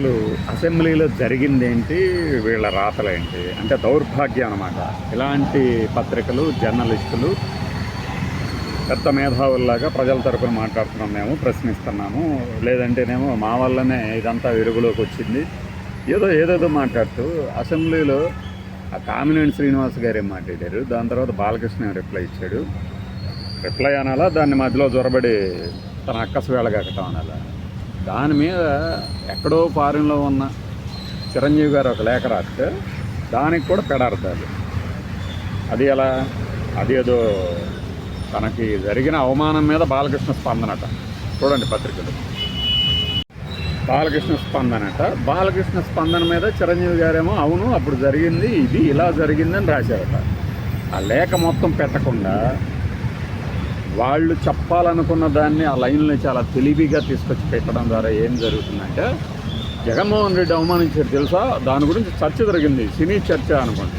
అసలు అసెంబ్లీలో జరిగిందేంటి? వీళ్ళ రాతలేంటి? అంటే దౌర్భాగ్యం అనమాట ఇలాంటి పత్రికలు జర్నలిస్టులు పెద్ద మేధావుల్లాగా ప్రజల తరపున మాట్లాడుతున్నాం మేము ప్రశ్నిస్తున్నాము. లేదంటేనేమో మా వల్లనే ఇదంతా వెలుగులోకి వచ్చింది. ఏదో ఏదేదో మాట్లాడుతూ అసెంబ్లీలో ఆ కామినేని శ్రీనివాస్ గారు మాట్లాడారు? దాని తర్వాత బాలకృష్ణ రిప్లై ఇచ్చాడు. రిప్లై అనాలా? దాన్ని మధ్యలో జొరబడి తన అక్కసు వేళగట్టడం అనాలా? దాని మీద ఎక్కడో ఫారిన్లో ఉన్న చిరంజీవి గారు ఒక లేఖ రాస్తే దానికి కూడా పెడారుతారు అది ఎలా? అది ఏదో తనకి జరిగిన అవమానం మీద బాలకృష్ణ స్పందనట. చూడండి పత్రికలు. బాలకృష్ణ స్పందనట. బాలకృష్ణ స్పందన మీద చిరంజీవి గారేమో అవును అప్పుడు జరిగింది ఇది ఇలా జరిగిందని రాశారట. ఆ లేఖ మొత్తం పెట్టకుండా వాళ్ళు చెప్పాలనుకున్న దాన్ని ఆ లైన్ని చాలా తెలివిగా తీసుకొచ్చి పెట్టడం ద్వారా ఏం జరుగుతుందంటే జగన్మోహన్ రెడ్డి అవమానించారు తెలుసా? దాని గురించి చర్చ జరిగింది. సినీ చర్చ అనుకోండి.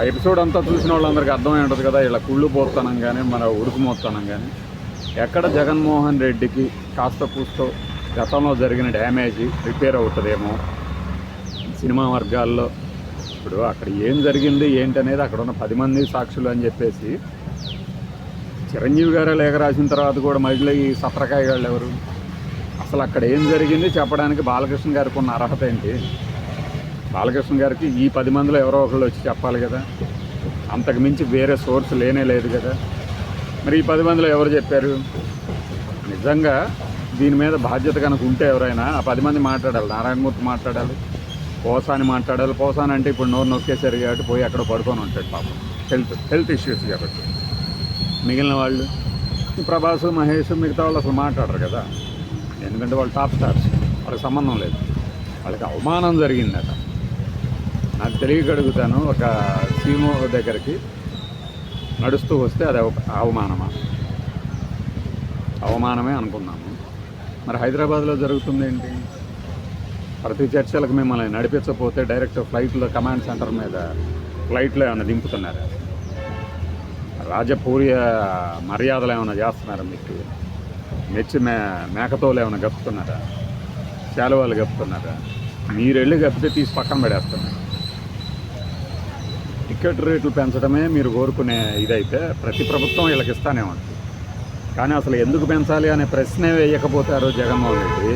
ఆ ఎపిసోడ్ అంతా చూసిన వాళ్ళందరికీ అర్థమై ఉంటుంది కదా ఇలా కుళ్ళు పోతానం కానీ మన ఉడుకుమోస్తానం కానీ ఎక్కడ జగన్మోహన్ రెడ్డికి కాస్త కూస్తో గతంలో జరిగిన డ్యామేజ్ రిపేర్ అవుతుందేమో సినిమా వర్గాల్లో. ఇప్పుడు అక్కడ ఏం జరిగింది ఏంటనేది అక్కడ ఉన్న పది మంది సాక్షులు అని చెప్పేసి చిరంజీవి గారే లేఖ రాసిన తర్వాత కూడా మధ్యలో ఈ సత్రకాయ వాళ్ళు ఎవరు? అసలు అక్కడ ఏం జరిగింది చెప్పడానికి బాలకృష్ణ గారికి ఉన్న అర్హత ఏంటి? బాలకృష్ణ గారికి ఈ పది మందిలో ఎవరో ఒకళ్ళు వచ్చి చెప్పాలి కదా. అంతకు మించి వేరే సోర్స్ లేనే లేదు కదా. మరి ఈ పది మందిలో ఎవరు చెప్పారు? నిజంగా దీని మీద బాధ్యత కనుక ఉంటే ఎవరైనా ఆ పది మంది మాట్లాడాలి. నారాయణమూర్తి మాట్లాడాలి. పోసాని మాట్లాడాలి. పోసాని అంటే ఇప్పుడు నోరు నొక్కేశారు కాబట్టి పోయి అక్కడ పడుకొని ఉంటాడు పాపం. హెల్త్ హెల్త్ ఇష్యూస్ కాబట్టి. మిగిలిన వాళ్ళు. ప్రభాస్ మహేష్ మిగతా వాళ్ళు అసలు మాట్లాడరు కదా. ఎందుకంటే వాళ్ళు టాప్ స్టార్స్. వాళ్ళకి సంబంధం లేదు. వాళ్ళకి అవమానం జరిగిందట. నాకు తెలియక అడుగుతాను ఒక సీమో దగ్గరికి నడుస్తూ వస్తే అది ఒక అవమానమా? అవమానమే అనుకున్నాము. మరి హైదరాబాద్లో జరుగుతుంది ఏంటి ప్రతి చర్చలకు మిమ్మల్ని నడిపించకపోతే డైరెక్ట్ ఫ్లైట్లో కమాండ్ సెంటర్ మీద ఫ్లైట్లో ఏమైనా దింపుతున్నారు? రాజపూర్య మర్యాదలు ఏమైనా చేస్తున్నారా మీకు? మెచ్చి మే మేకతోలు ఏమైనా గప్పుతున్నారా శాలువాలు గప్పుతున్నారా మీరు వెళ్ళి గప్పితే తీసి పక్కన పడేస్తున్నారు టికెట్ రేట్లు పెంచడమే మీరు కోరుకునే ఇదైతే ప్రతి ప్రభుత్వం వీళ్ళకి ఇస్తానే ఉంటుంది కానీ అసలు ఎందుకు పెంచాలి అనే ప్రశ్నే వేయకపోతారు జగన్మోహన్ రెడ్డి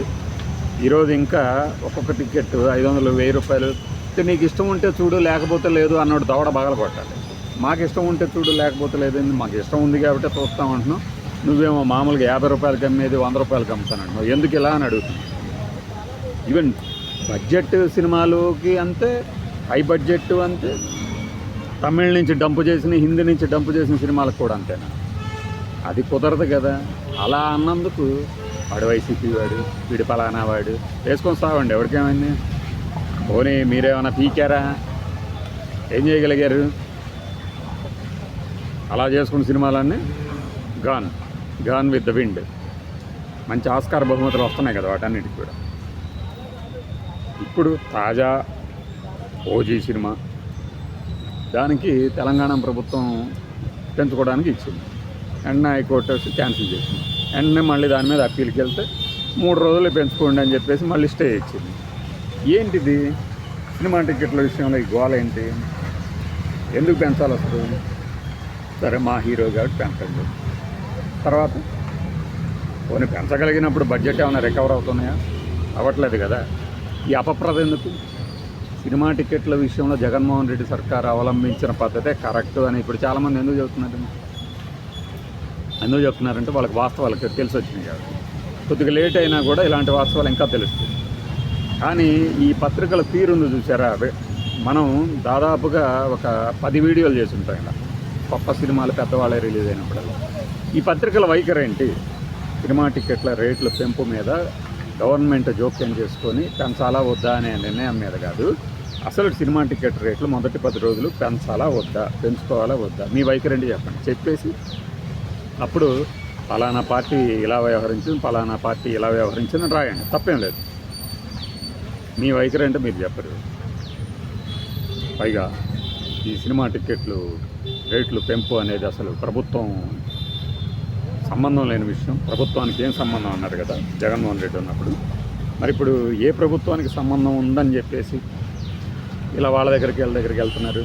ఈరోజు ఇంకా ఒక్కొక్క టికెట్ ఐదు వందలు వెయ్యి రూపాయలు. అయితే నీకు ఇష్టం ఉంటే చూడు లేకపోతే లేదు అన్నోడు దవడ బగల కొట్టాలి మాకు ఇష్టం ఉంటే చూడు లేకపోతే లేదండి మాకు ఇష్టం ఉంది కాబట్టి చూస్తాం అంటున్నావు. నువ్వేమో మామూలుగా యాభై రూపాయలకి అమ్మేది వంద రూపాయలకి అమ్ముతానంటున్నావు ఎందుకు ఇలా అని అడుగుతున్నావు? ఈవెన్ బడ్జెట్ సినిమాలోకి అంతే హై బడ్జెట్ అంతే తమిళ నుంచి డంపు చేసిన హిందీ నుంచి డంపు చేసిన సినిమాలకు కూడా అంతేనా? అది కుదరదు కదా. అలా అన్నందుకు వాడు వైసీపీ వాడు వీడి పలానా వాడు. వేసుకొని సావండి ఎవరికేమైంది? పోనీ మీరేమైనా పీకారా? ఏం చేయగలిగారు? అలా చేసుకున్న సినిమాలన్నీ gone gone with the wind మంచి ఆస్కార్ బహుమతులు వస్తున్నాయి కదా వాటన్నిటికి కూడా. ఇప్పుడు తాజా ఓజీ సినిమా. దానికి తెలంగాణ ప్రభుత్వం పెంచుకోవడానికి ఇచ్చింది. వెంటనే హైకోర్టు వచ్చి క్యాన్సిల్ చేసింది. వెంటనే మళ్ళీ దాని మీద అప్పీల్కి వెళ్తే మూడు రోజులు పెంచుకోండి అని చెప్పేసి మళ్ళీ స్టే ఇచ్చింది. ఏంటిది? సినిమా టికెట్ల విషయంలో ఈ గోల ఏంటి? ఎందుకు పెంచాలి అసలు? సరే మా హీరో కాబట్టి పెంచండి తర్వాత పోనీ పెంచగలిగినప్పుడు బడ్జెట్ ఏమైనా రికవర్ అవుతున్నాయా? అవ్వట్లేదు కదా. ఈ అపప్రద ఎందుకు? సినిమా టికెట్ల విషయంలో జగన్మోహన్ రెడ్డి సర్కార్ అవలంబించిన పద్ధతే కరెక్ట్ అని ఇప్పుడు చాలామంది ఎందుకు చెబుతున్నారు? ఎందుకు చెప్తున్నారంటే వాళ్ళకి వాస్తవాలకు తెలిసి వచ్చినాయి కాబట్టి. కొద్దిగా లేట్ అయినా కూడా ఇలాంటి వాస్తవాలు ఇంకా తెలుస్తుంది కానీ ఈ పత్రికల తీరుంది చూసారా మనం దాదాపుగా ఒక పది వీడియోలు చేసి ఉంటాం ఇలా. గొప్ప సినిమాలు పెద్దవాళ్ళే రిలీజ్ అయినప్పుడు. ఈ పత్రికల వైఖరి ఏంటి? సినిమా టికెట్ల రేట్ల పెంపు మీద గవర్నమెంట్ జోక్యం చేసుకొని పెంచాలా వద్దా అనే నిర్ణయం మీద కాదు. అసలు సినిమా టికెట్ రేట్లు మొదటి పది రోజులు పెంచాలా వద్దా? పెంచుకోవాలా వద్దా? మీ వైఖరి ఏంటి చెప్పండి. చెప్పేసి అప్పుడు పలానా పార్టీ ఇలా వ్యవహరించింది పలానా పార్టీ ఇలా వ్యవహరించింది రాయండి. తప్పేం లేదు. మీ వైఖరి అంటే మీరు చెప్పరు. పైగా ఈ సినిమా టికెట్లు రేట్లు పెంపు అనేది అసలు ప్రభుత్వం సంబంధం లేని విషయం. ప్రభుత్వానికి ఏం సంబంధం అన్నారు కదా జగన్మోహన్ రెడ్డి ఉన్నప్పుడు. మరి ఇప్పుడు ఏ ప్రభుత్వానికి సంబంధం ఉందని చెప్పేసి ఇలా వాళ్ళ దగ్గరికి వీళ్ళ దగ్గరికి వెళ్తున్నారు?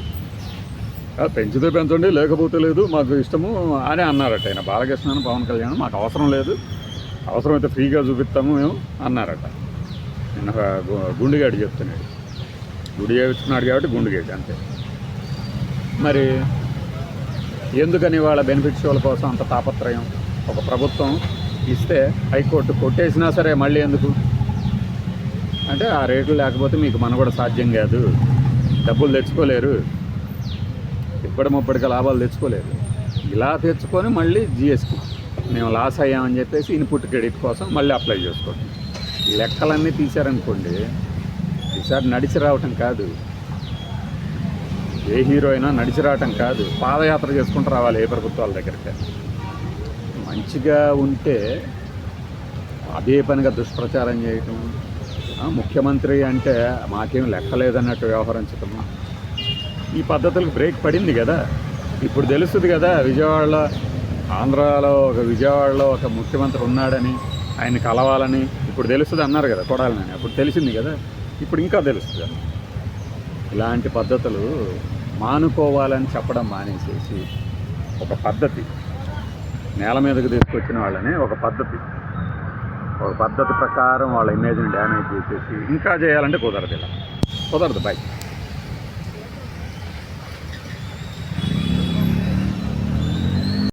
పెంచితే పెంచండి లేకపోతే లేదు మాకు ఇష్టము అని అన్నారట ఆయన. బాలకృష్ణ పవన్ కళ్యాణ్ మాకు అవసరం లేదు. అవసరమైతే ఫ్రీగా చూపిస్తాము మేము అన్నారట. నిన్న ఒక చెప్తున్నాడు. గుడి చేస్తున్నాడు కాబట్టి గుండుగేటి అంతే. మరి ఎందుకని వాళ్ళ బెనిఫిట్స్ వాళ్ళ కోసం అంత తాపత్రయం? ఒక ప్రభుత్వం ఇస్తే హైకోర్టు కొట్టేసినా సరే మళ్ళీ ఎందుకు? అంటే ఆ రేట్లు లేకపోతే మీకు మన కూడా సాధ్యం కాదు. డబ్బులు తెచ్చుకోలేరు. ఇప్పటి ముప్పటికి లాభాలు తెచ్చుకోలేరు. ఇలా తెచ్చుకొని మళ్ళీ జిఎస్టీ. మేము లాస్ అయ్యామని చెప్పేసి ఇన్పుట్ క్రెడిట్ కోసం మళ్ళీ అప్లై చేసుకోండి లెక్కలన్నీ తీశారనుకోండి ఈసారి నడిచి రావటం కాదు. ఏ హీరో అయినా నడిచి రావటం కాదు. పాదయాత్ర చేసుకుంటూ రావాలి ఏ ప్రభుత్వాల దగ్గరికి. మంచిగా ఉంటే అదే పనిగా దుష్ప్రచారం చేయటం. ముఖ్యమంత్రి అంటే మాకేం లెక్కలేదన్నట్టు వ్యవహరించటం ఈ పద్ధతులకు బ్రేక్ పడింది కదా. ఇప్పుడు తెలుస్తుంది కదా విజయవాడలో ఆంధ్రాలో ఒక విజయవాడలో ఒక ముఖ్యమంత్రి ఉన్నాడని ఆయన కలవాలని. ఇప్పుడు తెలుస్తుంది అన్నారు కదా కొడాలని అప్పుడు తెలిసింది కదా. ఇప్పుడు ఇంకా తెలుస్తుంది. ఇలాంటి పద్ధతులు మానుకోవాలని చెప్పడం మానేసేసి ఒక పద్ధతి. నేల మీదకు తీసుకొచ్చిన వాళ్ళని ఒక పద్ధతి. ఒక పద్ధతి ప్రకారం వాళ్ళ ఇమేజ్ని డ్యామేజ్ చేసేసి ఇంకా చేయాలంటే కుదరదు ఇలా. కుదరదు బై